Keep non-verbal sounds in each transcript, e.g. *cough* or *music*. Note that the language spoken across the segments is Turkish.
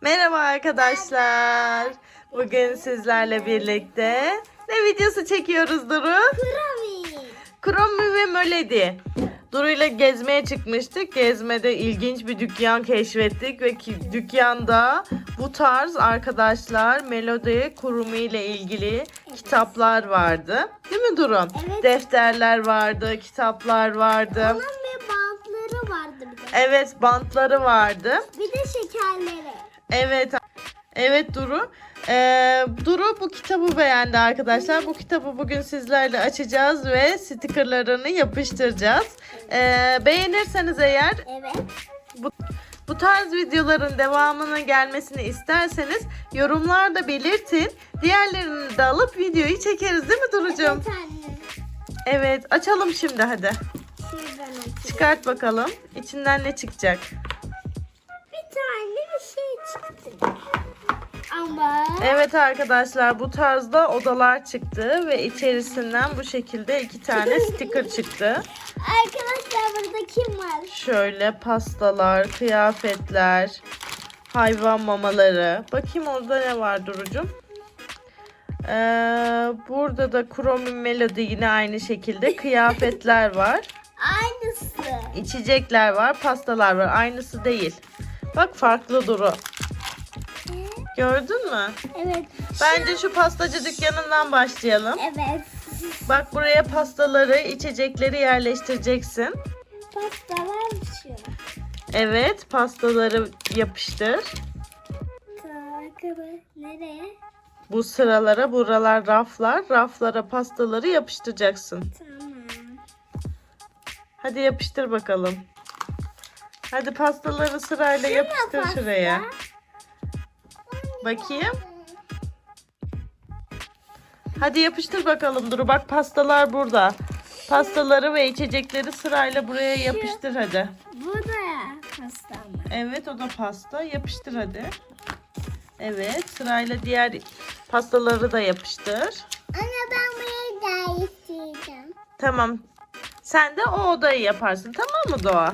Merhaba arkadaşlar. Bugün sizlerle birlikte ne videosu çekiyoruz Duru? Kurabi. Kromi ve Möledi. Duru ile gezmeye çıkmıştık. Gezmede ilginç bir dükkan keşfettik ve ki, dükkanda bu tarz arkadaşlar Melodi Kurumi ile ilgili kitaplar vardı. Değil mi Duru? Evet. Defterler vardı, kitaplar vardı. Onun bir bantları vardı bir de. Evet, bantları vardı. Bir de şekerleri. Evet. Evet Duru. Ee, Duru bu kitabı beğendi arkadaşlar. Bu kitabı bugün sizlerle açacağız ve stikerlerini yapıştıracağız. Ee, beğenirseniz eğer Evet. bu, bu tarz videoların devamının gelmesini isterseniz yorumlarda belirtin. Diğerlerini de alıp videoyu çekeriz değil mi Duru'cum? Evet anne. Evet açalım şimdi hadi. Şuradan açayım. Çıkart bakalım. İçinden ne çıkacak? Ama Evet arkadaşlar bu tarzda odalar çıktı ve içerisinden bu şekilde iki tane *laughs* sticker çıktı. arkadaşlar burada kim var? Şöyle pastalar, kıyafetler, hayvan mamaları. Bakayım orada ne var Duru'cum? Ee, burada da Chrome Melody yine aynı şekilde kıyafetler var. Aynısı. İçecekler var, pastalar var. Aynısı değil. Bak farklı Duru. Gördün mü? Evet. Bence şu pastacı dükkanından başlayalım. Evet. Bak buraya pastaları, içecekleri yerleştireceksin. Pastalar şu. Evet, pastaları yapıştır. Nereye? Bu sıralara, buralar raflar. Raflara pastaları yapıştıracaksın. Tamam. Hadi yapıştır bakalım. Hadi pastaları sırayla yapıştır pasta. şuraya. Bakayım. Hadi yapıştır bakalım Duru. Bak pastalar burada. Pastaları ve içecekleri sırayla buraya yapıştır hadi. Bu da pasta mı? Evet o da pasta. Yapıştır hadi. Evet sırayla diğer pastaları da yapıştır. Anne ben burayı daha isteyeceğim. Tamam. Sen de o odayı yaparsın tamam mı Doğa?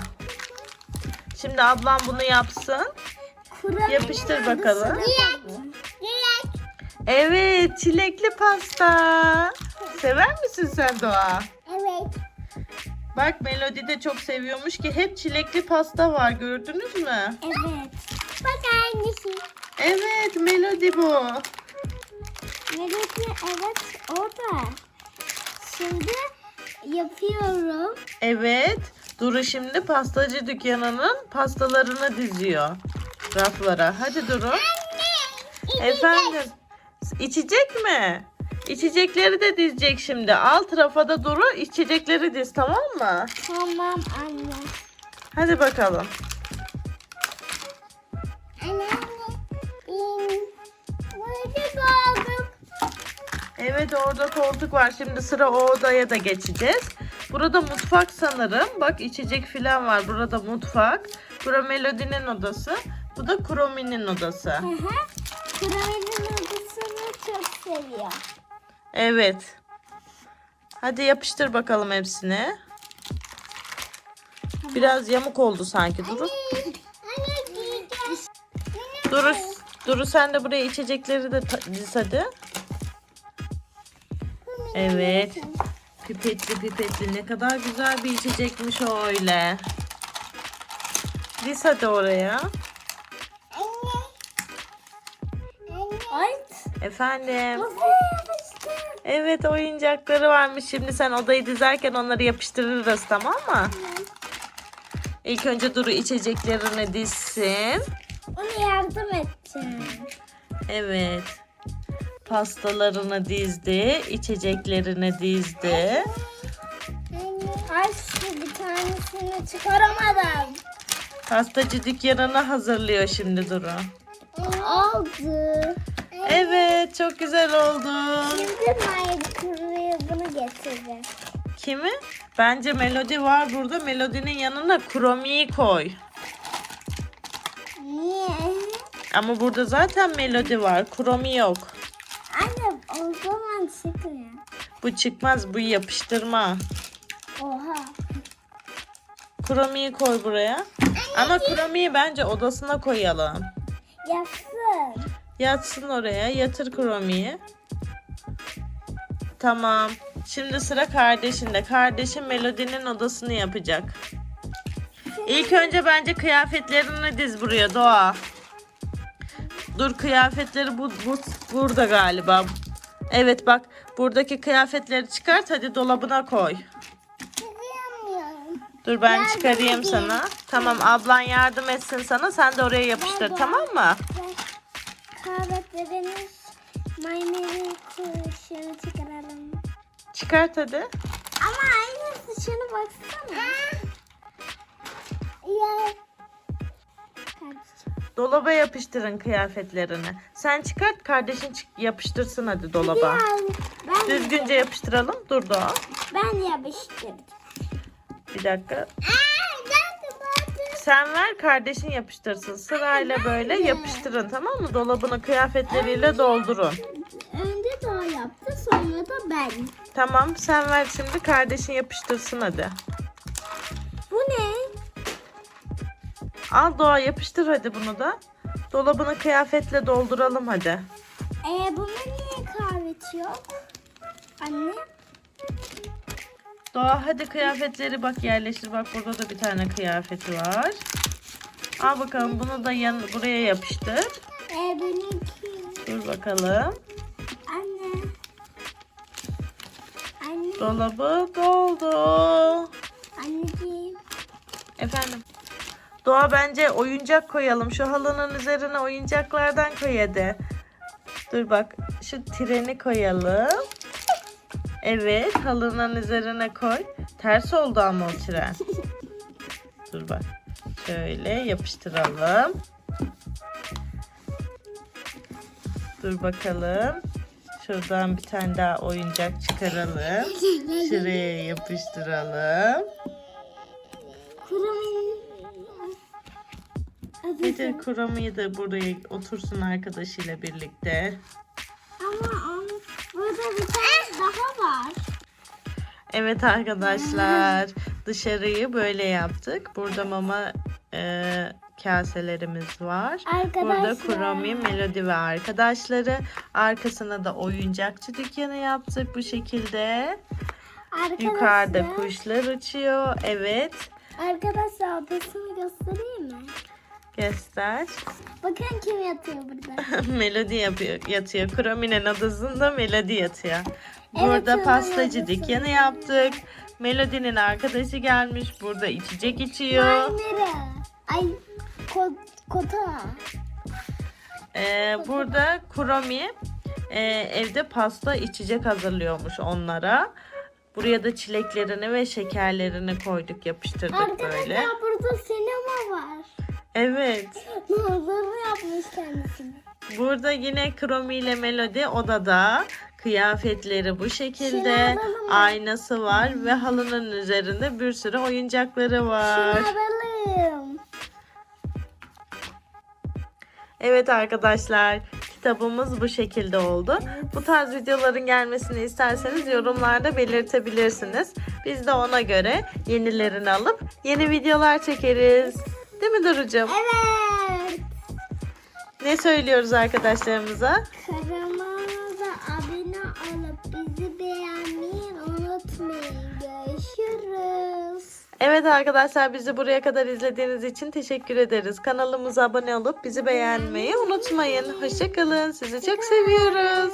Şimdi ablam bunu yapsın. Yapıştır bakalım. Dilek. Evet çilekli pasta. Sever misin sen Doğa? Evet. Bak Melody de çok seviyormuş ki hep çilekli pasta var gördünüz mü? Evet. Bak aynısı. Evet Melody bu. Melodi evet o da. Şimdi yapıyorum. Evet. Duru şimdi pastacı dükkanının pastalarını diziyor raflara. Hadi Duru. Efendim. İçecek mi? İçecekleri de dizecek şimdi. Alt rafa da Duru içecekleri diz tamam mı? Tamam anne. Hadi bakalım. Anne anne. Evet orada koltuk var. Şimdi sıra o odaya da geçeceğiz. Burada mutfak sanırım. Bak içecek filan var. Burada mutfak. Bura Melody'nin odası. Bu da Kuromi'nin odası. Hı hı. Kraliçenin odasını çok seviyor. Evet. Hadi yapıştır bakalım hepsini. Biraz yamuk oldu sanki Duru. Duru, Duru sen de buraya içecekleri de diz hadi. Evet. Pipetli pipetli ne kadar güzel bir içecekmiş o öyle. Diz hadi oraya. Ay. Efendim. Evet oyuncakları varmış. Şimdi sen odayı dizerken onları yapıştırırız tamam mı? İlk önce Duru içeceklerini dizsin. Ona yardım edeceğim. Evet. Pastalarını dizdi. içeceklerini dizdi. Ay şu bir tanesini çıkaramadım. Pastacı dükkanını hazırlıyor şimdi Duru. Oldu. Evet çok güzel oldu. Şimdi Minecraft'ı bunu getirdim. Kimi? Bence Melody var burada. Melody'nin yanına Kromi'yi koy. Niye? Ama burada zaten Melody var. Kromi yok. Anne o zaman çıkmıyor. Bu çıkmaz. Bu yapıştırma. Oha. Kromi'yi koy buraya. Ama Kromi'yi bence odasına koyalım. Yapsın. Yatsın oraya. Yatır Kromi'yi. Tamam. Şimdi sıra kardeşinde. Kardeşin Melody'nin odasını yapacak. İlk önce bence kıyafetlerini diz buraya Doğa. Dur kıyafetleri bu, bu burada galiba. Evet bak buradaki kıyafetleri çıkart hadi dolabına koy. Dur ben Yardım çıkarayım edeyim. sana. Tamam ablan yardım etsin sana. Sen de oraya yapıştır tamam mı? Kahvetleriniz maymunun dışarı çıkaralım. Çıkart hadi. Ama aynı dışarı baksana. Ya. Dolaba yapıştırın kıyafetlerini. Sen çıkart kardeşin çık- yapıştırsın hadi dolaba. Ya, ben Düzgünce yapıştıralım. Dur Doğa. Ben yapıştırdım. Bir dakika. Sen ver kardeşin yapıştırsın. Sırayla böyle yapıştırın tamam mı? Dolabını kıyafetleriyle doldurun. Önce daha yaptı sonra da ben. Tamam sen ver şimdi kardeşin yapıştırsın hadi. Bu ne? Al Doğa yapıştır hadi bunu da. Dolabını kıyafetle dolduralım hadi. Ee, bunun niye kahveti yok? Anne. Doğa hadi kıyafetleri bak yerleştir. Bak burada da bir tane kıyafeti var. Al bakalım bunu da yan, buraya yapıştır. Ee, benimki. Dur bakalım. Anne. Anne. Dolabı doldu. Anneciğim. Efendim. Doğa bence oyuncak koyalım. Şu halının üzerine oyuncaklardan koy hadi. Dur bak şu treni koyalım. Evet halının üzerine koy. Ters oldu ama o tren. Dur bak. Şöyle yapıştıralım. Dur bakalım. Şuradan bir tane daha oyuncak çıkaralım. Şuraya yapıştıralım. Kurumun. Getir Kuramı'yı da buraya otursun arkadaşıyla birlikte. Ama burada bir tane daha var. Evet arkadaşlar dışarıyı böyle yaptık. Burada mama e, kaselerimiz var. Burada Arkadaşlar. Kurami, Melody ve arkadaşları. Arkasına da oyuncakçı dükkanı yaptık bu şekilde. Arkadaşlar. Yukarıda kuşlar uçuyor. Evet Arkadaşlar odasını göstereyim mi? Göster. Bakın kim yatıyor burada. *laughs* Melody yapıyor, yatıyor. Kurami'nin odasında Melody yatıyor. Evet, Burada onun pastacı dükkanı yaptık. Melody'nin arkadaşı gelmiş. Burada içecek içiyor. Aynere. Ay ko kota. Ee, burada Kurami e, evde pasta içecek hazırlıyormuş onlara. Buraya da çileklerini ve şekerlerini koyduk yapıştırdık Arkadaşlar böyle. burada sinema var. Evet. Nazarı yapmış kendisini. Burada yine Kromi ile Melody odada. Kıyafetleri bu şekilde. Mı? Aynası var ve halının üzerinde bir sürü oyuncakları var. Alalım. Evet arkadaşlar kitabımız bu şekilde oldu. Bu tarz videoların gelmesini isterseniz yorumlarda belirtebilirsiniz. Biz de ona göre yenilerini alıp yeni videolar çekeriz. Değil mi Duru'cum? Evet. Ne söylüyoruz arkadaşlarımıza? Kanalımıza abone olup bizi beğenmeyi unutmayın. Görüşürüz. Evet arkadaşlar bizi buraya kadar izlediğiniz için teşekkür ederiz. Kanalımıza abone olup bizi beğenmeyi unutmayın. Hoşçakalın. Sizi çok seviyoruz.